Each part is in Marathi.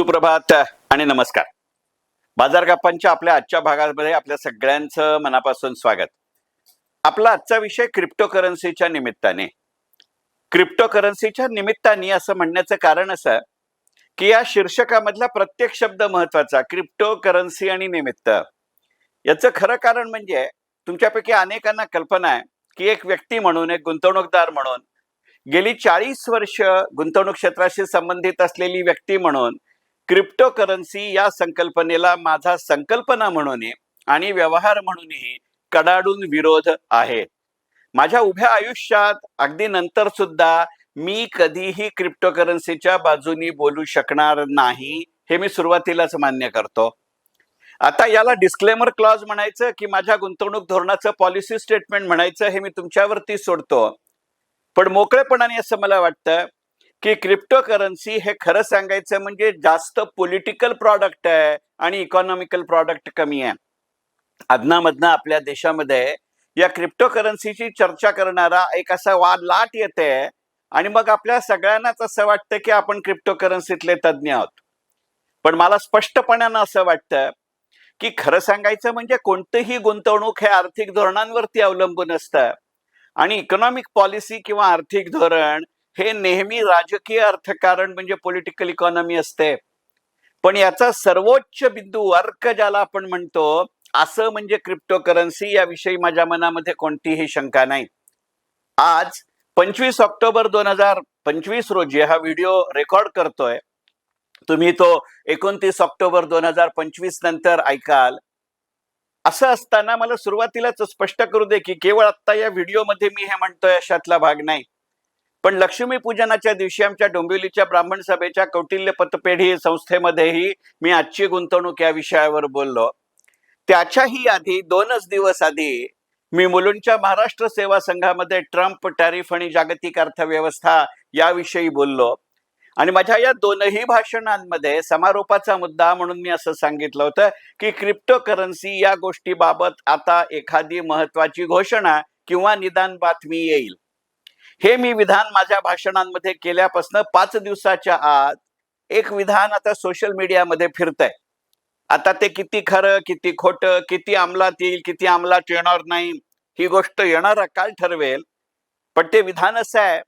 सुप्रभात आणि नमस्कार. बाजार गप्पांच्या आपल्या आजच्या भागामध्ये आपल्या सगळ्यांचं मनापासून स्वागत. आपला आजचा विषय क्रिप्टो करन्सीच्या निमित्ताने. क्रिप्टो करन्सीच्या निमित्ताने असं म्हणण्याचं कारण असं की या शीर्षकामधला प्रत्येक शब्द महत्त्वाचा क्रिप्टो करन्सी आणि निमित्त. याचं खरं कारण म्हणजे तुमच्यापैकी अनेकांना कल्पना आहे की एक व्यक्ती म्हणून एक गुंतवणूकदार म्हणून गेली चाळीस वर्ष गुंतवणूक क्षेत्राशी संबंधित असलेली व्यक्ती म्हणून क्रिप्टो करन्सी या संकल्पनेला माझा संकल्पना म्हणून आणि व्यवहार म्हणूनही कडाडून विरोध आहे. माझ्या उभ्या आयुष्यात अगदी नंतर सुद्धा मी कधीही क्रिप्टो करन्सीच्या बाजूनी बोलू शकणार नाही हे मी सुरुवातीलाच मान्य करतो. आता याला डिस्क्लेमर क्लॉज म्हणायचं की माझ्या गुंतवणूक धोरणाचं पॉलिसी स्टेटमेंट म्हणायचं हे मी तुमच्यावरती सोडतो. पण मोकळेपणाने असं मला वाटतं की क्रिप्टो करन्सी हे खरं सांगायचं म्हणजे जास्त पॉलिटिकल प्रॉडक्ट आहे आणि इकॉनॉमिकल प्रॉडक्ट कमी आहे. अदनामधनं आपल्या देशामध्ये या क्रिप्टो करन्सीची चर्चा करणारा एक असा वाद लाट येते आणि मग आपल्या सगळ्यांनाच असं वाटतं की आपण क्रिप्टो करन्सीतले तज्ज्ञ आहोत. पण मला स्पष्टपणानं असं वाटतं की खरं सांगायचं म्हणजे कोणतंही गुंतवणूक हे आर्थिक धोरणांवरती अवलंबून असतं आणि इकॉनॉमिक पॉलिसी किंवा आर्थिक धोरण हे नेहमी राजकीय अर्थकारण म्हणजे पॉलिटिकल इकॉनॉमी असते. पण याचा सर्वोच्च बिंदू अर्क ज्याला आपण म्हणतो असं म्हणजे क्रिप्टोकरन्सी याविषयी माझ्या मनामध्ये कोणतीही शंका नाही. आज पंचवीस ऑक्टोबर दोन हजार पंचवीस रोजी हा व्हिडिओ रेकॉर्ड करतोय. तुम्ही तो एकोणतीस ऑक्टोबर दोन हजार पंचवीस नंतर ऐकाल. असं असताना मला सुरुवातीलाच स्पष्ट करू दे की केवळ आत्ता या व्हिडिओमध्ये मी हे म्हणतोय अशातला भाग नाही. पण लक्ष्मी पूजनाच्या दिवशी आमच्या डोंबिवलीच्या ब्राह्मण सभेच्या कौटिल्य पतपेढी संस्थेमध्येही मी आजची गुंतवणूक या विषयावर बोललो. त्याच्याही आधी दोनच दिवस आधी मी मुलुंडच्या महाराष्ट्र सेवा संघामध्ये ट्रम्प टॅरिफ आणि जागतिक अर्थव्यवस्था याविषयी बोललो. आणि माझ्या या दोनही भाषणांमध्ये समारोपाचा मुद्दा म्हणून मी असं सांगितलं होतं की क्रिप्टो करन्सी या गोष्टीबाबत आता एखादी महत्वाची घोषणा किंवा निदान बातमी येईल. हे मी विधान माझ्या भाषणांमध्ये केल्यापासून पाच दिवसाच्या आत एक विधान आता सोशल मीडियामध्ये फिरतंय. आता ते किती खरं किती खोटं किती अंमलात येईल किती अंमलात येणार नाही ही गोष्ट येणार काल ठरवेल. पण ते विधान असं आहे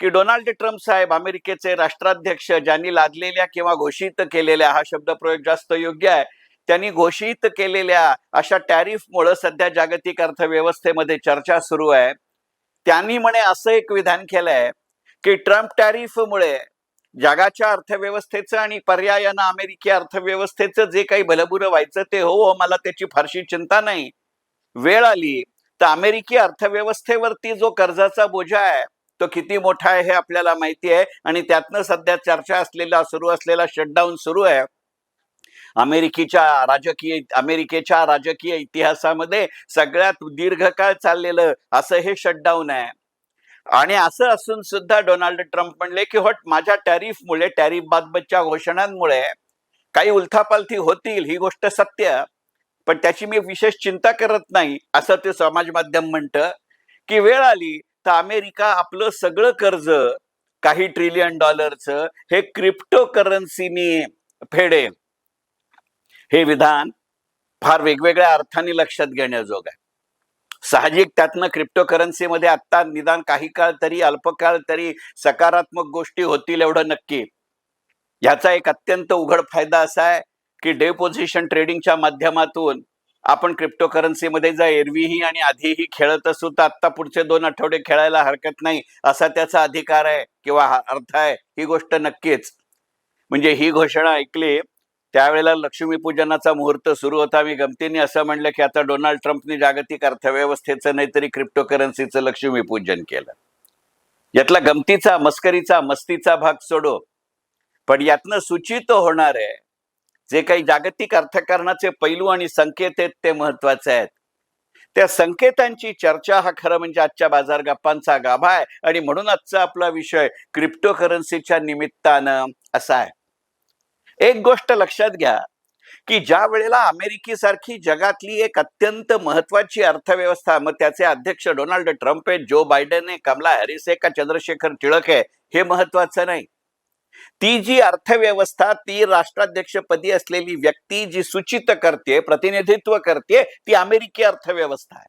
की डोनाल्ड ट्रम्प साहेब अमेरिकेचे राष्ट्राध्यक्ष ज्यांनी लादलेल्या किंवा घोषित केलेल्या हा शब्दप्रयोग जास्त योग्य आहे त्यांनी घोषित केलेल्या अशा टॅरिफमुळे सध्या जागतिक अर्थव्यवस्थेमध्ये चर्चा सुरू आहे. त्यांनी म्हणे असं एक विधान केलंय की ट्रम्प टॅरिफमुळे जगाच्या अर्थव्यवस्थेचं आणि पर्यायानं अमेरिकी अर्थव्यवस्थेचं जे काही भलबुरं व्हायचं ते हो, हो मला त्याची फारशी चिंता नाही. वेळ आली तर अमेरिकी अर्थव्यवस्थेवरती जो कर्जाचा बोजा आहे तो किती मोठा आहे हे आपल्याला माहिती आहे आणि त्यातनं सध्या चर्चा असलेला सुरू असलेला शटडाऊन सुरू आहे. अमेरिकेच्या राजकीय अमेरिकेच्या राजकीय इतिहासामध्ये सगळ्यात दीर्घकाळ चाललेलं असं हे शटडाऊन आहे. आणि असं असून सुद्धा डोनाल्ड ट्रम्प म्हणले की होट माझ्या टॅरिफमुळे टॅरिफ बाबतच्या घोषणांमुळे काही उलथापालथी होतील ही गोष्ट सत्य. पण त्याची मी विशेष चिंता करत नाही असं ते समाज माध्यम म्हणतं. की वेळ आली तर अमेरिका आपलं सगळं कर्ज काही ट्रिलियन डॉलरचं हे क्रिप्टो करन्सीनी फेडेल. हे विधान फार वेगवेगळ्या अर्थाने लक्षात घेण्याजोग आहे. साहजिक त्यातनं क्रिप्टो करन्सीमध्ये आत्ता निदान काही काळ तरी अल्पकाळ तरी सकारात्मक गोष्टी होतील एवढं नक्की. याचा एक अत्यंत उघड फायदा असा आहे की डेपोझिशन ट्रेडिंगच्या माध्यमातून आपण क्रिप्टो करन्सीमध्ये जर एरवीही आणि आधीही खेळत असू तर आत्ता पुढचे दोन आठवडे खेळायला हरकत नाही असा त्याचा अधिकार आहे किंवा अर्थ आहे ही गोष्ट नक्कीच. म्हणजे ही घोषणा ऐकली त्यावेळेला लक्ष्मीपूजनाचा मुहूर्त सुरू होता. मी गमतीने असं म्हणलं की आता डोनाल्ड ट्रम्पने जागतिक अर्थव्यवस्थेचं नाहीतरी क्रिप्टो करन्सीचं लक्ष्मीपूजन केलं. यातला गमतीचा मस्करीचा मस्तीचा भाग सोडो. पण यातनं सूचित होणार आहे जे काही जागतिक अर्थकारणाचे पैलू आणि संकेत आहेत ते महत्त्वाचे आहेत. त्या संकेतांची चर्चा हा खरं म्हणजे आजच्या बाजार गप्पांचा गाभा आहे आणि म्हणून आजचा आपला विषय क्रिप्टो करन्सीच्या निमित्तानं असा आहे. एक गोष्ट लक्षात घ्या की ज्या वेळेला अमेरिकेसारखी जगातली एक अत्यंत महत्वाची अर्थव्यवस्था मग त्याचे अध्यक्ष डोनाल्ड ट्रम्प आहे जो बायडन आहे कमला हॅरिस आहे का चंद्रशेखर टिळक आहे हे महत्वाचं नाही. ती जी अर्थव्यवस्था ती राष्ट्राध्यक्षपदी असलेली व्यक्ती जी सूचित करते प्रतिनिधित्व करते ती अमेरिकी अर्थव्यवस्था आहे.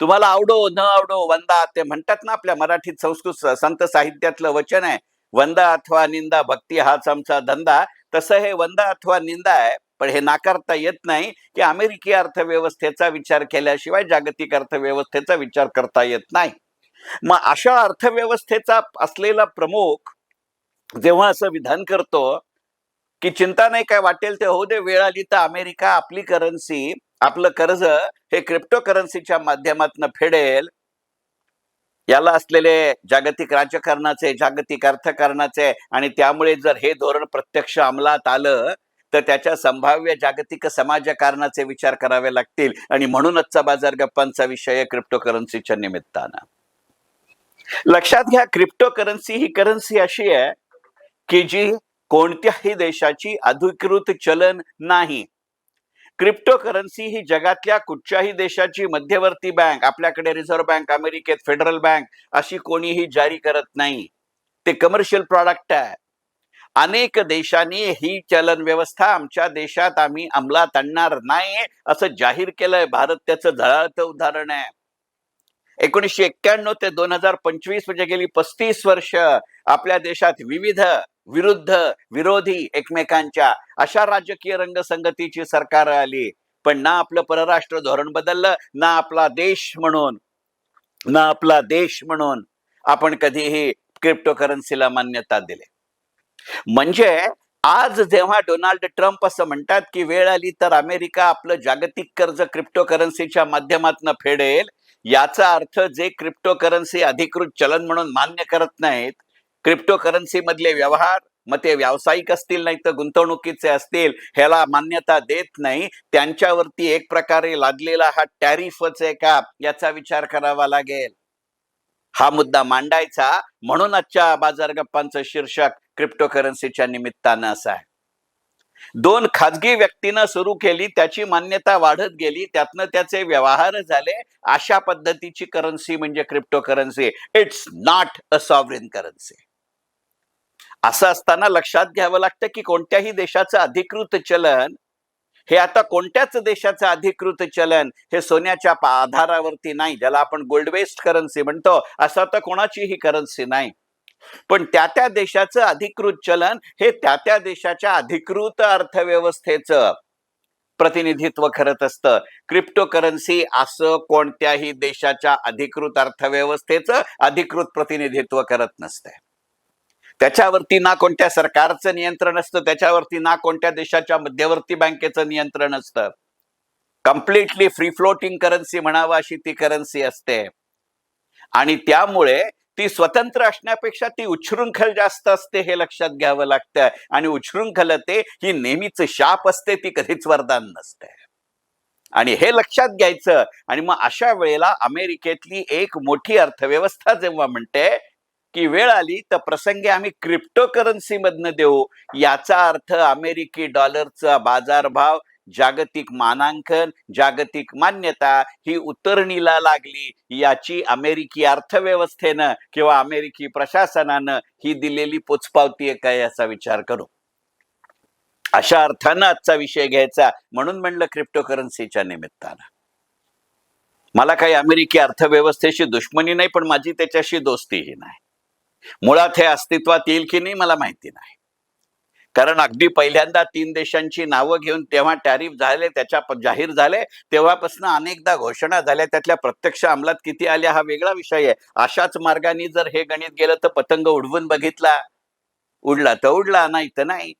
तुम्हाला आवडो न आवडो वंदा ते म्हणतात ना आपल्या मराठीत संस्कृत संत साहित्यातलं वचन आहे वंदा अथवा निंदा भक्ती हाच आमचा धंदा. तसं हे वंदा अथवा निंदा आहे पण हे नाकारता येत नाही की अमेरिकी अर्थव्यवस्थेचा विचार केल्याशिवाय जागतिक अर्थव्यवस्थेचा विचार करता येत नाही. मग अशा अर्थव्यवस्थेचा असलेला प्रमुख जेव्हा असं विधान करतो की चिंता नाही काय वाटेल ते होऊ दे वेळ आली तर अमेरिका आपली करन्सी आपलं कर्ज हे क्रिप्टो करन्सीच्या माध्यमातून फेडेल याला असलेले जागतिक राजकारणाचे जागतिक अर्थकारणाचे आणि त्यामुळे जर हे धोरण प्रत्यक्ष अंमलात आलं तर त्याच्या संभाव्य जागतिक समाजकारणाचे विचार करावे लागतील. आणि म्हणूनचचा बाजार गप्पांचा विषय क्रिप्टो करन्सीच्या निमित्तानं. लक्षात घ्या क्रिप्टो करन्सी ही करन्सी अशी आहे की जी कोणत्याही देशाची अधिकृत चलन नाही. क्रिप्टो करन्सी ही जगातल्या कुठच्याही देशाची मध्यवर्ती बँक आपल्याकडे रिझर्व्ह बँक अमेरिकेत फेडरल बँक अशी कोणीही जारी करत नाही. ते कमर्शियल प्रॉडक्ट आहे. अनेक देशांनी ही चलन व्यवस्था आमच्या देशात आम्ही अंमलात आणणार नाही असं जाहीर केलंय भारत त्याचं झळाळतं उदाहरण आहे. एकोणीसशे एक्क्याण्णव ते दोन हजार पंचवीस म्हणजे गेली पस्तीस वर्ष आपल्या देशात विविध विरुद्ध विरोधी एकमेकांच्या अशा राजकीय रंगसंगतीची सरकार आली. पण ना आपलं परराष्ट्र धोरण बदललं ना आपला देश म्हणून ना आपला देश म्हणून आपण कधीही क्रिप्टो करन्सीला मान्यता दिली. म्हणजे आज जेव्हा डोनाल्ड ट्रम्प असं म्हणतात की वेळ आली तर अमेरिका आपलं जागतिक कर्ज क्रिप्टो करन्सीच्या माध्यमातून फेडेल याचा अर्थ जे क्रिप्टो करन्सी अधिकृत चलन म्हणून मान्य करत नाहीत क्रिप्टोकरन्सी मधले व्यवहार मग ते व्यावसायिक असतील नाही तर गुंतवणुकीचे असतील ह्याला मान्यता देत नाही. त्यांच्यावरती एक प्रकारे लादलेला हा टॅरिफच आहे का? याचा विचार करावा लागेल. हा मुद्दा मांडायचा. म्हणून आजच्या बाजार गप्पांचं शीर्षक क्रिप्टो करन्सीच्या निमित्तानं असं आहे. दोन खाजगी व्यक्तीनं सुरू केली त्याची मान्यता वाढत गेली त्यातनं त्याचे व्यवहार झाले. अशा पद्धतीची करन्सी म्हणजे crypto currency it's not a sovereign currency असं असताना लक्षात घ्यावं लागतं की कोणत्याही देशाचं अधिकृत चलन हे आता कोणत्याच देशाचं अधिकृत चलन हे सोन्याच्या आधारावरती नाही ज्याला आपण गोल्ड बेस्ड करन्सी म्हणतो असं आता कोणाचीही करन्सी नाही. पण त्या त्या देशाचं अधिकृत चलन हे त्या त्या देशाच्या अधिकृत अर्थव्यवस्थेचं प्रतिनिधित्व करत असतं. क्रिप्टो करन्सी असं कोणत्याही देशाच्या अधिकृत अर्थव्यवस्थेचं अधिकृत प्रतिनिधित्व करत नसतंय. त्याच्यावरती ना कोणत्या सरकारचं नियंत्रण असतं त्याच्यावरती ना कोणत्या देशाच्या मध्यवर्ती बँकेचं नियंत्रण असतं. कम्प्लिटली फ्री फ्लोटिंग करन्सी म्हणावं अशी ती करन्सी असते. आणि त्यामुळे ती स्वतंत्र असण्यापेक्षा ती उच्छृंखल जास्त असते हे लक्षात घ्यावं लागतं आणि उच्छृंखलते ही नेहमीच शाप असते ती कधीच वरदान नसते. आणि हे लक्षात घ्यायचं. आणि मग अशा वेळेला अमेरिकेतली एक मोठी अर्थव्यवस्था जेव्हा म्हणते की वेळ आली तर प्रसंगी आम्ही क्रिप्टो करन्सी मधनं देऊ. याचा अर्थ अमेरिकी डॉलरचा बाजारभाव जागतिक मानांकन जागतिक मान्यता ही उतरणीला लागली. याची अमेरिकी अर्थव्यवस्थेनं किंवा अमेरिकी प्रशासनानं ही दिलेली पोचपावती आहे का याचा विचार करू. अशा अर्थानं आजचा विषय घ्यायचा. म्हणून म्हणलं क्रिप्टो करन्सीच्या निमित्तानं. मला काही अमेरिकी अर्थव्यवस्थेशी दुश्मनी नाही पण माझी त्याच्याशी दोस्तीही नाही. मुळात हे अस्तित्वात येईल की नाही मला माहिती नाही. कारण अगदी पहिल्यांदा तीन देशांची नावं घेऊन तेव्हा टॅरिफ झाले त्याच्या जाहीर झाले तेव्हापासून अनेकदा घोषणा झाल्या त्यातल्या प्रत्यक्ष अंमलात किती आल्या हा वेगळा विषय आहे. अशाच मार्गाने जर हे गणित गेलं तर पतंग उडवून बघितला. उडला तर उडला नाही तर नाही.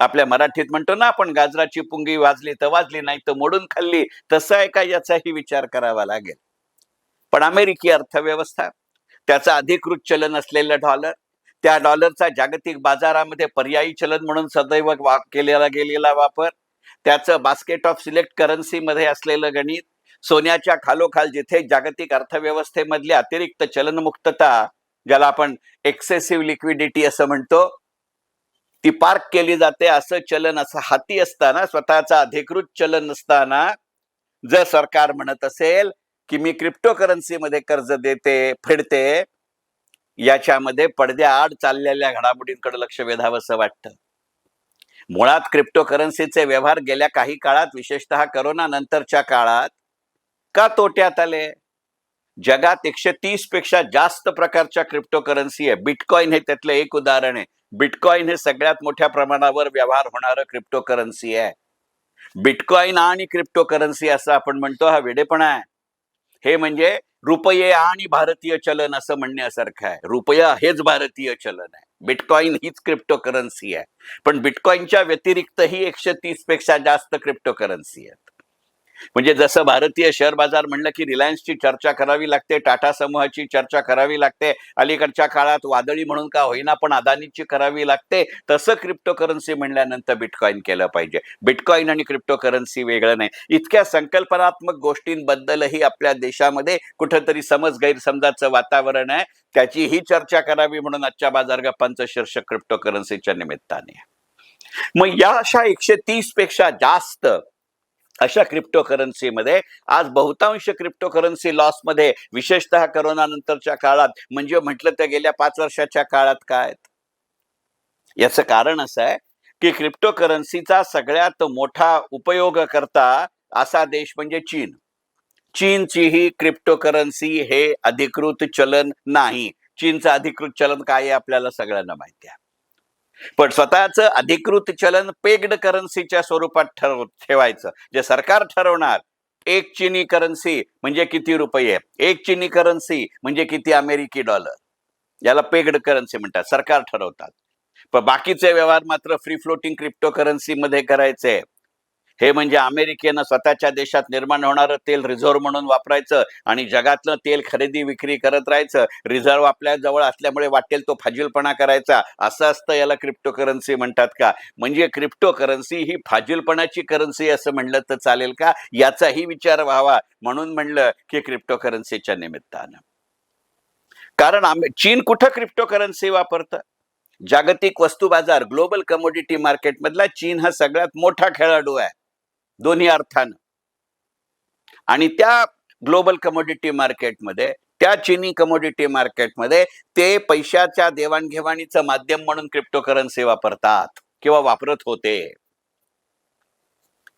आपल्या मराठीत म्हणतो ना आपण गाजराची पुंगी वाजली तर वाजली नाही तर मोडून खाल्ली तसं आहे का याचाही विचार करावा लागेल. पण अमेरिकी अर्थव्यवस्था त्याचं अधिकृत चलन असलेलं डॉलर त्या डॉलरचा जागतिक बाजारामध्ये पर्यायी चलन म्हणून सदैव वा- केलेला गेलेला वापर. त्याचं बास्केट ऑफ सिलेक्ट करन्सी मध्ये असलेलं गणित. सोन्याच्या खालोखाल जिथे जागतिक अर्थव्यवस्थेमधली अतिरिक्त चलनमुक्तता ज्याला आपण एक्सेसिव्ह लिक्विडिटी असं म्हणतो ती पार्क केली जाते. असं चलन असं हाती असताना स्वतःचा अधिकृत चलन असताना जर सरकार म्हणत असेल की मी क्रिप्टो करन्सीमध्ये कर्ज देते फेडते याच्यामध्ये पडद्याआड चाललेल्या घडामोडींकडे लक्ष वेधावंसं वाटतं. मुळात क्रिप्टोकरन्सीचे व्यवहार गेल्या काही काळात विशेषतः करोना नंतरच्या काळात का तोट्यात आले? जगात एकशे तीसपेक्षा जास्त प्रकारच्या क्रिप्टोकरन्सी आहे. बिटकॉईन हे त्यातलं एक उदाहरण आहे. बिटकॉईन हे सगळ्यात मोठ्या प्रमाणावर व्यवहार होणारं क्रिप्टोकरन्सी आहे. बिटकॉईन आणि क्रिप्टोकरन्सी असं आपण म्हणतो हा वेडेपणा आहे. हे म्हणजे रुपये आणि भारतीय चलन असं म्हणण्यासारखं आहे. रुपया हेच भारतीय चलन आहे. बिटकॉईन हीच क्रिप्टोकरन्सी आहे. पण बिटकॉईनच्या व्यतिरिक्तही एकशे तीसपेक्षा जास्त क्रिप्टोकरन्सी आहेत. म्हणजे जसं भारतीय शेअर बाजार म्हणलं की रिलायन्सची चर्चा करावी लागते टाटा समूहाची चर्चा करावी लागते अलीकडच्या काळात वादळी म्हणून का होईना पण अदानीची करावी लागते तसं क्रिप्टोकरन्सी म्हणल्यानंतर बिटकॉईन केलं पाहिजे. बिटकॉईन आणि क्रिप्टोकरन्सी वेगळं नाही. इतक्या संकल्पनात्मक गोष्टींबद्दलही आपल्या देशामध्ये कुठंतरी समज गैरसमजाचं वातावरण आहे. त्याची ही चर्चा करावी म्हणून आजच्या बाजार गप्पांचं शीर्षक क्रिप्टोकरन्सीच्या निमित्ताने मग या अशा एकशे तीसपेक्षा जास्त अशा क्रिप्टोकरन्सीमध्ये आज बहुतांश क्रिप्टोकरन्सी लॉसमध्ये विशेषतः करोनानंतरच्या काळात म्हणजे म्हटलं तर गेल्या पाच वर्षाच्या काळात काय याचं कारण असं आहे की क्रिप्टोकरन्सीचा सगळ्यात मोठा उपयोग करता असा देश म्हणजे चीन. चीनची ही क्रिप्टोकरन्सी हे अधिकृत चलन नाही. चीनचं अधिकृत चलन काय आहे आपल्याला सगळ्यांना माहिती आहे. पण स्वतःचं अधिकृत चलन पेग्ड करन्सीच्या स्वरूपात ठरव ठेवायचं. जे सरकार ठरवणार एक चिनी करन्सी म्हणजे किती रुपये? एक चिनी करन्सी म्हणजे किती अमेरिकी डॉलर याला पेग्ड करन्सी म्हणतात सरकार ठरवतात. पण बाकीचे व्यवहार मात्र फ्री फ्लोटिंग क्रिप्टो करन्सी मध्ये करायचे. हे म्हणजे अमेरिकेनं स्वतःच्या देशात निर्माण होणारं तेल रिझर्व्ह म्हणून वापरायचं आणि जगातलं तेल खरेदी विक्री करत राहायचं. रिझर्व्ह आपल्या जवळ असल्यामुळे वाटेल तो फाजीलपणा करायचा. असं असतं याला क्रिप्टो करन्सी म्हणतात का? म्हणजे क्रिप्टो करन्सी ही फाजीलपणाची करन्सी असं म्हणलं तर चालेल का? याचाही विचार व्हावा. म्हणून म्हणलं की क्रिप्टो करन्सीच्या निमित्तानं. कारण चीन कुठं क्रिप्टो करन्सी वापरतं? जागतिक वस्तू बाजार ग्लोबल कमोडिटी मार्केट मधला चीन हा सगळ्यात मोठा खेळाडू आहे. दोन्ही अर्थानं. आणि त्या ग्लोबल कमोडिटी मार्केटमध्ये त्या चिनी कमोडिटी मार्केटमध्ये ते पैशाच्या देवाणघेवाणीचं माध्यम म्हणून क्रिप्टोकरन्सी वापरतात किंवा वापरत होते.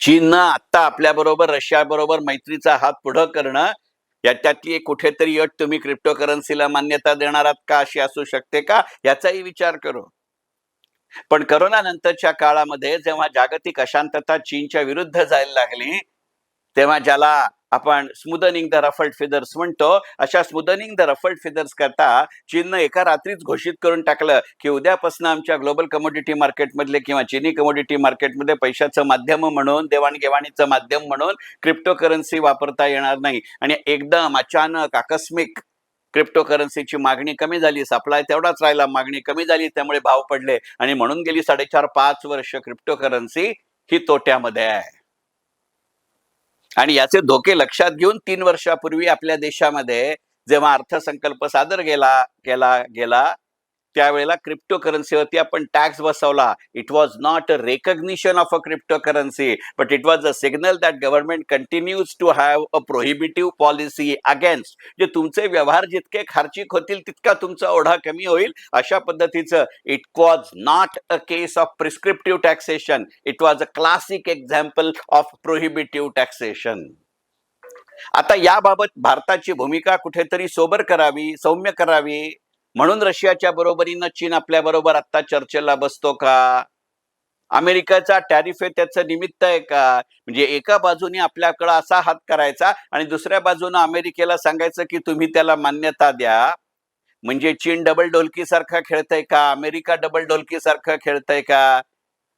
चीननं आत्ता आपल्याबरोबर रशियाबरोबर मैत्रीचा हात पुढं करणं याच्यातली कुठेतरी अट तुम्ही क्रिप्टोकरन्सीला मान्यता देणार आहात का अशी असू शकते का याचाही विचार करू. पण करोना नंतरच्या काळामध्ये जेव्हा जागतिक अशांतता चीनच्या विरुद्ध जायला लागली तेव्हा ज्याला आपण स्मुदनिंग द रफल्ड फिदर्स म्हणतो अशा स्मुदनिंग द रफल्ड फिदर्स करता चीननं एका रात्रीच घोषित करून टाकलं की उद्यापासून आमच्या ग्लोबल कमोडिटी मार्केटमधले किंवा चिनी कमोडिटी मार्केटमध्ये पैशाचं माध्यम म्हणून देवाणघेवाणीचं माध्यम म्हणून क्रिप्टो करन्सी वापरता येणार नाही. आणि एकदम अचानक आकस्मिक क्रिप्टोकरन्सीची मागणी कमी झाली सप्लाय तेवढाच राहिला मागणी कमी झाली त्यामुळे भाव पडले. आणि म्हणून गेली साडेचार पाच वर्ष क्रिप्टोकरन्सी ही तोट्यामध्ये आहे. आणि याचे धोके लक्षात घेऊन तीन वर्षापूर्वी आपल्या देशामध्ये जेव्हा अर्थसंकल्प सादर केला केला गेला त्यावेळेला क्रिप्टो करन्सीवरती आपण टॅक्स बसवला. It was not a recognition of a crypto currency but it was a signal that government continues to have a prohibitive policy against जे तुमचे व्यवहार जितके खर्चिक होतील तितका तुमचा ओढा कमी होईल. अशा पद्धतीचं it was not a case of prescriptive taxation it was a classic example of prohibitive taxation आता याबाबत भारताची भूमिका कुठेतरी सोबर करावी सौम्य करावी म्हणून रशियाच्या बरोबरीनं चीन आपल्या बरोबर आता चर्चेला बसतो का? अमेरिकेचा टॅरिफ आहे त्याचं निमित्त आहे का? म्हणजे एका बाजूने आपल्याकडं असा हात करायचा आणि दुसऱ्या बाजूनं अमेरिकेला सांगायचं की तुम्ही त्याला मान्यता द्या. म्हणजे चीन डबल डोलकीसारखा सारखा खेळतय का? अमेरिका डबल ढोलकी खेळतंय खेळतय का?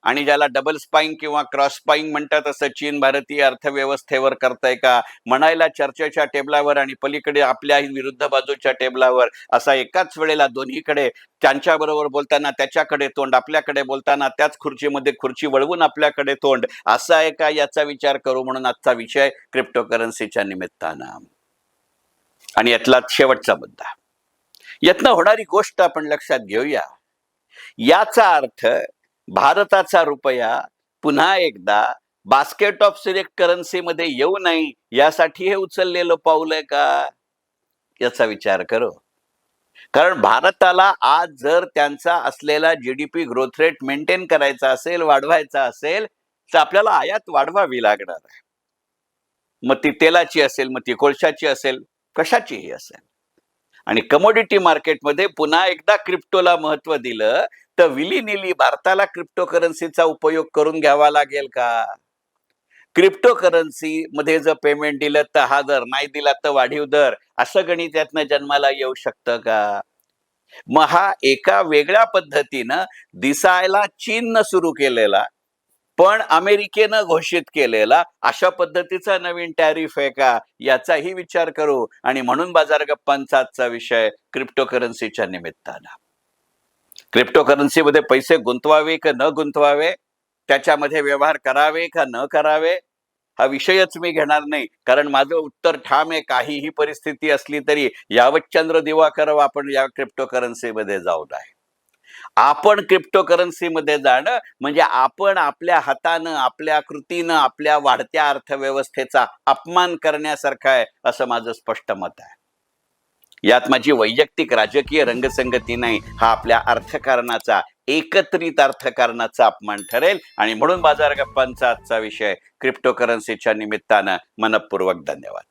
आणि ज्याला डबल स्पाईंग किंवा क्रॉस स्पाईंग म्हणतात असं चीन भारतीय अर्थव्यवस्थेवर करताय का? म्हणायला चर्चेच्या टेबलावर आणि पलीकडे आपल्या विरुद्ध बाजूच्या टेबलावर असा एकाच वेळेला दोन्हीकडे त्यांच्या बरोबर बोलताना त्याच्याकडे तोंड आपल्याकडे बोलताना त्याच खुर्चीमध्ये खुर्ची वळवून आपल्याकडे तोंड असा आहे का याचा विचार करू म्हणून आजचा विषय क्रिप्टोकरन्सीच्या निमित्तानं. आणि यातला शेवटचा मुद्दा. यातनं होणारी गोष्ट आपण लक्षात घेऊया. याचा अर्थ भारताचा रुपया पुन्हा एकदा बास्केट ऑफ सिलेक्ट करन्सीमध्ये येऊ नये यासाठी हे उचललेलं पाऊल आहे का? याचा विचार करो. कारण भारताला आज जर त्यांचा असलेला जीडीपी ग्रोथ रेट मेंटेन करायचा असेल वाढवायचा असेल तर आपल्याला आयात वाढवावी लागणार आहे. मग ती तेलाची असेल मग ती कोळशाची असेल कशाचीही असेल. आणि कमोडिटी मार्केटमध्ये पुन्हा एकदा क्रिप्टोला महत्त्व दिलं तर विलीनिली भारताला क्रिप्टो करन्सीचा उपयोग करून घ्यावा लागेल का? क्रिप्टो करन्सी मध्ये जर पेमेंट दिलं तर हा दर नाही दिला तर वाढीव दर असं गणित यातनं जन्माला येऊ शकतं का? मग हा एका वेगळ्या पद्धतीनं दिसायला चीननं सुरू केलेला पण अमेरिकेनं घोषित केलेला अशा पद्धतीचा नवीन टॅरिफ आहे का याचाही विचार करू आणि म्हणून बाजार गप्पांचा आजचा विषय क्रिप्टोकरन्सीच्या निमित्तानं. क्रिप्टोकरन्सीमध्ये पैसे गुंतवावे का न गुंतवावे? त्याच्यामध्ये व्यवहार करावे का न करावे? हा विषयच मी घेणार नाही. कारण माझं उत्तर ठाम आहे. काहीही परिस्थिती असली तरी यावत चंद्र दिवाकर आपण या क्रिप्टोकरन्सीमध्ये जाऊन जाऊ आपण क्रिप्टो करन्सीमध्ये जाणं म्हणजे आपण आपल्या हातानं आपल्या कृतीनं आपल्या वाढत्या अर्थव्यवस्थेचा अपमान करण्यासारखं आहे असं माझं स्पष्ट मत आहे. यात माझी वैयक्तिक राजकीय रंगसंगती नाही हा आपल्या अर्थकारणाचा एकत्रित अर्थकारणाचा अपमान ठरेल. आणि म्हणून बाजार गप्पांचा आजचा विषय क्रिप्टो करन्सीच्या निमित्तानं मनपूर्वक धन्यवाद.